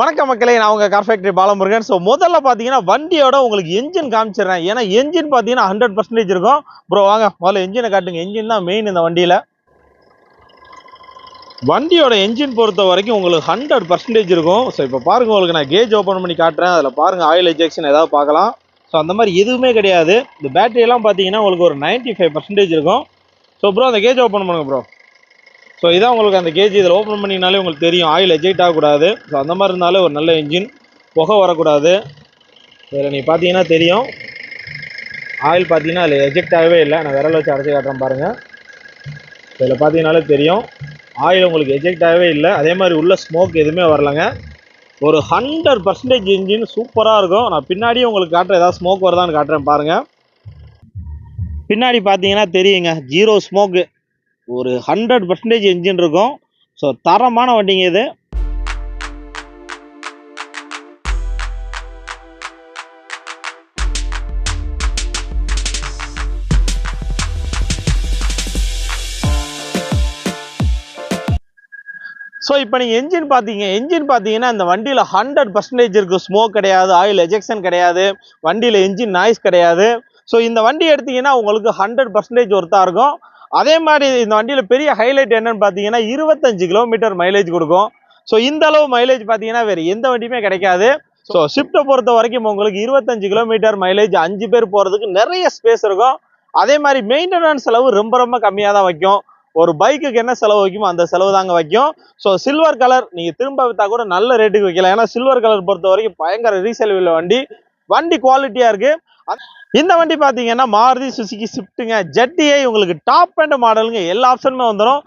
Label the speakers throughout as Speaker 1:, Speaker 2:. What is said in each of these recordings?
Speaker 1: வணக்கம் மக்களே நான் உங்கள் கார் ஃபேக்டரி பாலமுருகன். ஸோ முதல்ல பார்த்தீங்கன்னா வண்டியோட உங்களுக்கு என்ஜின் காமிச்சிடுறேன். ஏன்னா என்ஜின் பார்த்தீங்கன்னா ஹண்ட்ரட் பர்சன்டேஜ் இருக்கும். ப்ரோ வாங்க. முதல்ல என்ஜினை காட்டுங்க. என்ஜின் தான் மெயின் இந்த வண்டியில். வண்டியோட என்ஜின் பொறுத்த வரைக்கும் உங்களுக்கு ஹண்ட்ரட் பர்சன்டேஜ் இருக்கும். ஸோ இப்போ பாருங்கள் உங்களுக்கு நான் கேஜ் ஓப்பன் பண்ணி காட்டுறேன். அதில் பாருங்கள் ஆயில் எஜெக்ஷன் ஏதாவது பார்க்கலாம். ஸோ அந்த மாதிரி எதுவுமே கிடையாது. இந்த பேட்டரியெல்லாம் பார்த்தீங்கன்னா உங்களுக்கு ஒரு 95% ஃபைவ் பர்சன்டேஜ் இருக்கும். ஸோ ப்ரோ அந்த கேஜ் ஓப்பன் பண்ணுங்கள் ப்ரோ ஸோ இதான் உங்களுக்கு அந்த கேஜி இதில் ஓப்பன் பண்ணினாலே உங்களுக்கு தெரியும். ஆயில் எஜெக்ட் ஆகக்கூடாது. ஸோ அந்த மாதிரி இருந்தாலே ஒரு நல்ல இன்ஜின் புகை வரக்கூடாது. இதில் நீங்கள் பார்த்தீங்கன்னா தெரியும். ஆயில் பார்த்தீங்கன்னா அதில் எஜெக்ட் ஆகவே இல்லை. நான் விரல் வச்சு அடைச்சி காட்டுறேன் பாருங்கள் இதில் பார்த்தீங்கனாலே தெரியும். ஆயில் உங்களுக்கு எஜெக்ட் ஆகவே இல்லை. அதே மாதிரி உள்ள ஸ்மோக் எதுவுமே வரலங்க. ஒரு ஹண்ட்ரட் பர்சன்டேஜ் இன்ஜின் சூப்பராக இருக்கும். நான் பின்னாடியே உங்களுக்கு காட்டுறேன். ஏதாவது ஸ்மோக் வருதான்னு காட்டுறேன் பாருங்கள் பின்னாடி பார்த்தீங்கன்னா தெரியுங்க. ஜீரோ ஸ்மோக்கு ஒரு ஹண்ட்ரட் பர்சன்டேஜ் இன்ஜின் இருக்கும். ஸோ தரமான வண்டிங்க இது. ஸோ இப்போ நீங்கள் என்ஜின் பார்த்தீங்க என்ஜின் பார்த்தீங்கன்னா இந்த வண்டியில் ஹண்ட்ரட் பர்சன்டேஜ் இருக்குது ஸ்மோக் கிடையாது ஆயில் எஜெக்ஷன் கிடையாது வண்டியில் என்ஜின் நாய்ஸ் கிடையாது. ஸோ இந்த வண்டி எடுத்தீங்கன்னா உங்களுக்கு ஹண்ட்ரட் பர்சன்டேஜ் ஒர்த்தாக இருக்கும். அதே மாதிரி இந்த வண்டியில் பெரிய ஹைலைட் என்னன்னு பார்த்தீங்கன்னா இருபத்தஞ்சு கிலோமீட்டர் மைலேஜ் கொடுக்கும். ஸோ இந்த அளவு மைலேஜ் பார்த்தீங்கன்னா வேறு எந்த வண்டியுமே கிடைக்காது. ஸோ ஸ்விஃப்ட்டை பொறுத்த வரைக்கும் உங்களுக்கு இருபத்தஞ்சு கிலோமீட்டர் மைலேஜ் அஞ்சு பேர் போகிறதுக்கு நிறைய ஸ்பேஸ் இருக்கும். அதே மாதிரி மெயின்டெனன்ஸ் செலவு ரொம்ப ரொம்ப கம்மியாக தான் வைக்கும். ஒரு பைக்குக்கு என்ன செலவு வைக்குமோ அந்த செலவு தாங்க வைக்கும். ஸோ சில்வர் கலர் நீங்கள் திரும்ப விற்றா கூட நல்ல ரேட்டுக்கு வைக்கலாம். ஏன்னா சில்வர் கலர் பொறுத்த வரைக்கும் பயங்கர ரீசேல் உள்ள வண்டி. வண்டி குவாலிட்டியாக இருக்குது இந்த வண்டி பார்த்தீங்கன்னா மாருதி சுசுகி ஸ்விஃப்ட்டுங்க. ஜெட்டிஐ உங்களுக்கு டாப் அண்ட் மாடலுங்க எல்லா ஆப்ஷனுமே வந்துடும்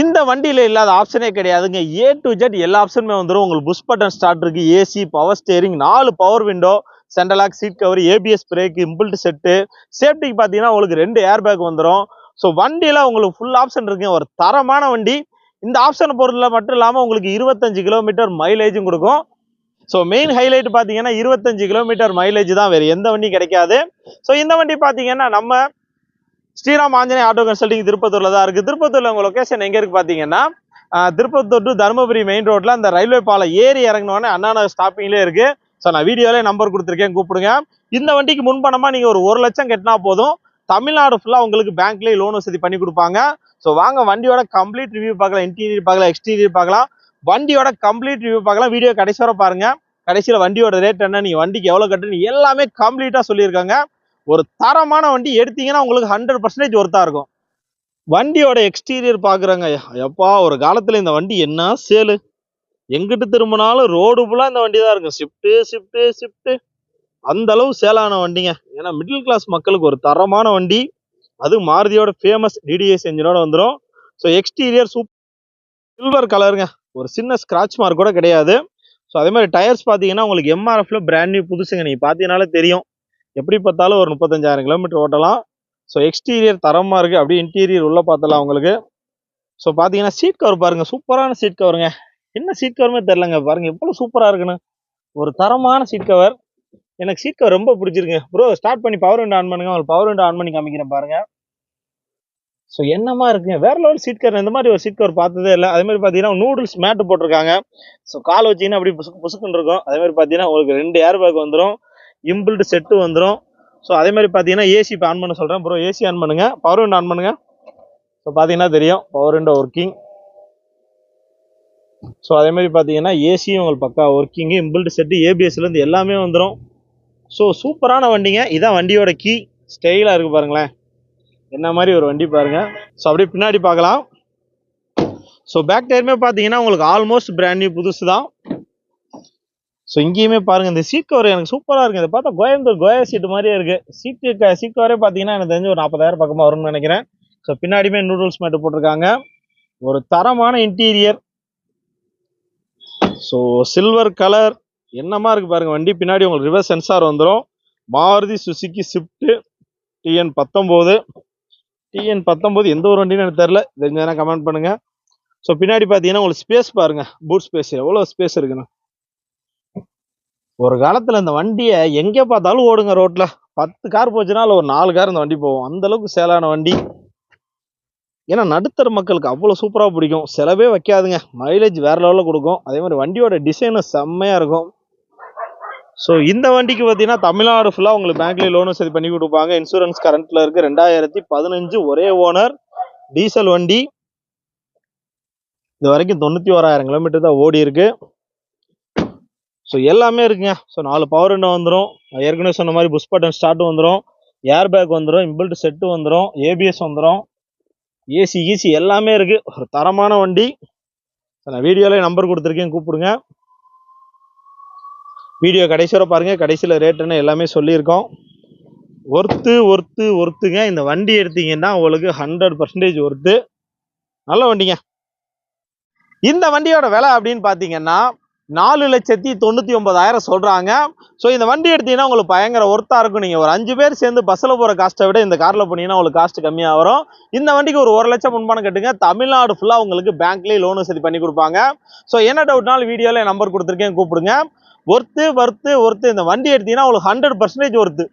Speaker 1: இந்த வண்டியில் இல்லாத ஆப்ஷனே கிடையாதுங்க. ஏ டு ஜெட் எல்லா ஆப்ஷனுமே வந்துடும் உங்களுக்கு புஷ் பட்டன் ஸ்டார்ட் இருக்கு. ஏசி பவர் ஸ்டேரிங் நாலு power window central lock seat cover ABS brake inbuilt set சேஃப்டிக்கு பார்த்தீங்கன்னா உங்களுக்கு ரெண்டு ஏர் பேக் வந்துடும் ஸோ வண்டியில் உங்களுக்கு ஃபுல் ஆப்ஷன் இருக்குங்க. ஒரு தரமான வண்டி. இந்த ஆப்ஷன் பொருளில் மட்டும் இல்லாமல் உங்களுக்கு இருபத்தஞ்சு கிலோமீட்டர் மைலேஜும் கொடுக்கும். ஸோ மெயின் ஹைலைட் பார்த்தீங்கன்னா இருபத்தஞ்சு கிலோமீட்டர் மைலேஜ் தான் வேறு எந்த வண்டி கிடைக்காது. ஸோ இந்த வண்டி பார்த்தீங்கன்னா நம்ம ஸ்ரீராம் ஆஞ்சநேய ஆட்டோ கன்சல்டிங் திருப்பத்தூரில் தான் இருக்குது திருப்பத்தூரில் உங்கள் லொக்கேஷன் எங்கே இருக்குது பார்த்தீங்கன்னா திருப்பத்தூர் டு தருமபுரி மெயின் ரோட்டில் அந்த ரயில்வே பாலம் ஏறி இறங்கினோடனே அண்ணா ஸ்டாப்பிங்லேயே இருக்குது ஸோ நான் வீடியோலேயே நம்பர் கொடுத்துருக்கேன் கூப்பிடுங்க. இந்த வண்டிக்கு முன்பணமாக நீங்கள் ஒரு ஒரு லட்சம் கட்டினா போதும். தமிழ்நாடு ஃபுல்லாக உங்களுக்கு பேங்க்லேயே லோன் வசதி பண்ணி கொடுப்பாங்க. ஸோ வாங்க வண்டியோட கம்ப்ளீட் ரிவ்யூ பார்க்கலாம் இன்டீரியர் பார்க்கலாம் எக்ஸ்டீரியர் பார்க்கலாம். வண்டியோட கம்ப்ளீட் ரிவ்யூ பார்க்கலாம். வீடியோ கடைசி வர பாருங்க. கடைசியில் வண்டியோட ரேட் என்ன நீங்கள் வண்டிக்கு எவ்வளோ கட்டுறீங்க எல்லாமே கம்ப்ளீட்டாக சொல்லியிருக்காங்க. ஒரு தரமான வண்டி எடுத்தீங்கன்னா உங்களுக்கு ஹண்ட்ரட் பர்சன்டேஜ் ஒர்த்தாக இருக்கும். வண்டியோட எக்ஸ்டீரியர் பார்க்குறாங்க. எப்பா ஒரு காலத்தில் இந்த வண்டி என்ன சேலு எங்கிட்டு திரும்பினாலும் ரோடு ஃபுல்லாக இந்த வண்டி தான் இருக்கும். ஷிஃப்ட்டு ஷிஃப்ட்டு ஷிஃப்ட்டு அந்த அளவு சேலான வண்டிங்க. ஏன்னா மிடில் கிளாஸ் மக்களுக்கு ஒரு தரமான வண்டி. அது மாருதியோட ஃபேமஸ் டிடிஎஸ் என்ஜினோட வந்துடும் ஸோ எக்ஸ்டீரியர் சூப் சில்வர் கலருங்க ஒரு சின்ன ஸ்க்ராட்ச் மார்க் கூட கிடையாது. ஸோ அதே மாதிரி டயர்ஸ் பார்த்தீங்கன்னா உங்களுக்கு எம்ஆர்எஃப்ல பிராண்ட் நியூ புதுசுங்க. நீங்கள் பார்த்தீங்கனாலே தெரியும். எப்படி பார்த்தாலும் ஒரு முப்பத்தஞ்சாயிரம் கிலோமீட்டர் ஓட்டலாம். ஸோ எக்ஸ்டீரியர் தரமாக இருக்குது அப்படியே இன்டீரியர் உள்ளே பார்த்தலாம் உங்களுக்கு. ஸோ பார்த்தீங்கன்னா சீட் கவர் பாருங்கள் சூப்பரான சீட் கவருங்க என்ன சீட் கவருமே தெரிலங்க பாருங்க எவ்வளோ சூப்பராக இருக்குன்னு. ஒரு தரமான சீட் கவர் எனக்கு சீட் கவர் ரொம்ப பிடிச்சிருக்கு. ப்ரோ ஸ்டார்ட் பண்ணி பவர் விண்டோ ஆன் பண்ணுங்க. உங்களுக்கு பவர் விண்டோ ஆன் பண்ணி காமிக்கிறேன் பாருங்க. ஸோ என்னமா இருக்குங்க வேற லெவல் சீட் கவர் இந்த மாதிரி ஒரு சீட் கவர் பார்த்ததே இல்லை. அதே மாதிரி பார்த்தீங்கன்னா நூடுல்ஸ் மேட்டு போட்டிருக்காங்க. ஸோ கால் வச்சீங்கன்னா அப்படி புசுக்கு புசுக்குன்னு இருக்கும். அதே மாதிரி பார்த்தீங்கன்னா உங்களுக்கு ரெண்டு ஏர் பேக் வந்துடும் இம்பிள்டு செட்டு வந்துடும் ஸோ அதே மாதிரி பார்த்தீங்கன்னா ஏசி இப்போ ஆன் பண்ண சொல்கிறேன் ப்ரோ ஏசி ஆன் பண்ணுங்க. பவர் விண்டோ ஆன் பண்ணுங்க. ஸோ பார்த்தீங்கன்னா தெரியும். பவர் விண்டோ ஒர்க்கிங் ஸோ அதே மாதிரி பார்த்தீங்கன்னா ஏசியும் உங்களுக்கு பக்கா ஒர்க்கிங்கு இம்பிள்டு செட்டு ஏபிஎஸ்லேருந்து எல்லாமே வந்துடும் ஸோ சூப்பரான வண்டிங்க. இதான் வண்டியோட கீ ஸ்டைலாக இருக்குது பாருங்களேன். என்ன மாதிரி ஒரு வண்டி பாருங்க. ஸோ அப்படியே பின்னாடி பார்க்கலாம். ஸோ பேக் டயருமே பார்த்தீங்கன்னா உங்களுக்கு ஆல்மோஸ்ட் பிராண்ட் நியூ புதுசு தான் ஸோ இங்கேயுமே பாருங்க இந்த சீட் கவர் எனக்கு சூப்பராக இருக்கு. இதை பார்த்தா கோயம்புத்தூர் கோயா சீட் மாதிரியே இருக்கு. சீட்டு சீட் கவரே பார்த்தீங்கன்னா எனக்கு தெரிஞ்சு ஒரு நாற்பதாயிரம் பக்கமாக வரும்னு நினைக்கிறேன். ஸோ பின்னாடியுமே நூடுல்ஸ் மேட்டு போட்டிருக்காங்க. ஒரு தரமான இன்டீரியர் ஸோ சில்வர் கலர் என்னமா இருக்கு பாருங்க வண்டி பின்னாடி உங்களுக்கு ரிவர்ஸ் சென்சார் வந்துடும் மாருதி சுசுகி ஸ்விஃப்ட்டு டிஎன் பத்தொம்போது டிஎன் பத்தொம்போது எந்த ஒரு வண்டின்னு எனக்கு தெரில தெரிஞ்சதுனா கமெண்ட் பண்ணுங்க. ஸோ பின்னாடி பார்த்தீங்கன்னா உங்களுக்கு ஸ்பேஸ் பாருங்க. பூட் ஸ்பேஸ் எவ்வளோ ஸ்பேஸ் இருக்குன்னு. ஒரு காலத்தில் இந்த வண்டியை எங்கே பார்த்தாலும் ஓடுங்க ரோட்டில் பத்து கார் போச்சுன்னா ஒரு நாலு கார் இந்த வண்டி போகும். அந்த அளவுக்கு சேலான வண்டி. ஏன்னா நடுத்தர மக்களுக்கு அவ்வளோ சூப்பராக பிடிக்கும். செலவே வைக்காதுங்க. மைலேஜ் வேற லெவலில் கொடுக்கும். அதே மாதிரி வண்டியோட டிசைனும் செம்மையாக இருக்கும். ஸோ இந்த வண்டிக்கு பார்த்தீங்கன்னா தமிழ்நாடு ஃபுல்லாக உங்களுக்கு பேங்க்லேயே லோனும் சரி பண்ணி கொடுப்பாங்க. இன்சூரன்ஸ் கரண்ட்டில் இருக்குது ரெண்டாயிரத்தி பதினஞ்சு ஒரே ஓனர் டீசல் வண்டி. இது வரைக்கும் தொண்ணூற்றி ஓராயிரம் கிலோமீட்டர் தான் ஓடி இருக்கு. ஸோ எல்லாமே இருக்குங்க. ஸோ நாலு பவர் விண்டோ வந்துடும் ஏற்கனவே சொன்ன மாதிரி புஷ் பட்டன் ஸ்டார்ட் வந்துடும் ஏர் பேக் வந்துடும் இம்பிள்ட் செட்டு வந்துடும் ஏபிஎஸ் வந்துடும் ஏசி ஈசி எல்லாமே இருக்குது ஒரு தரமான வண்டி. நான் வீடியோவில் நம்பர் கொடுத்துருக்கேன் கூப்பிடுங்க. வீடியோ கடைசி வரை கடைசியில் ரேட்டுன்னு எல்லாமே சொல்லியிருக்கோம். ஒர்த்து ஒர்த்து ஒர்த்துங்க இந்த வண்டி எடுத்தீங்கன்னா உங்களுக்கு ஹண்ட்ரட் பர்சன்டேஜ் ஒர்த்து நல்ல வண்டிங்க. இந்த வண்டியோட விலை அப்படின்னு பார்த்தீங்கன்னா நாலு லட்சத்தி தொண்ணூற்றி ஒன்பதாயிரம் சொல்கிறாங்க ஸோ இந்த வண்டி எடுத்தீங்கன்னா உங்களுக்கு பயங்கர ஒர்த்தாக இருக்கும். நீங்கள் ஒரு அஞ்சு பேர் சேர்ந்து பஸ்ஸில் போகிற காஸ்ட்டை விட இந்த காரில் போனீங்கன்னா உங்களுக்கு காஸ்ட் கம்மியாக வரும். இந்த வண்டிக்கு ஒரு ஒரு லட்சம் முன்பானம் கட்டுங்க. தமிழ்நாடு ஃபுல்லாக உங்களுக்கு பேங்க்லேயே லோன் சரி பண்ணி கொடுப்பாங்க. ஸோ என்ன டவுட்னாலும் வீடியோவில் நம்பர் கொடுத்துருக்கேன். கூப்பிடுங்க. ஒர்த்து ஒர்த்து ஒர்த்து இந்த வண்டி எடுத்தீங்கன்னா உங்களுக்கு ஹண்ட்ரட் பர்சன்டேஜ் ஒர்த்து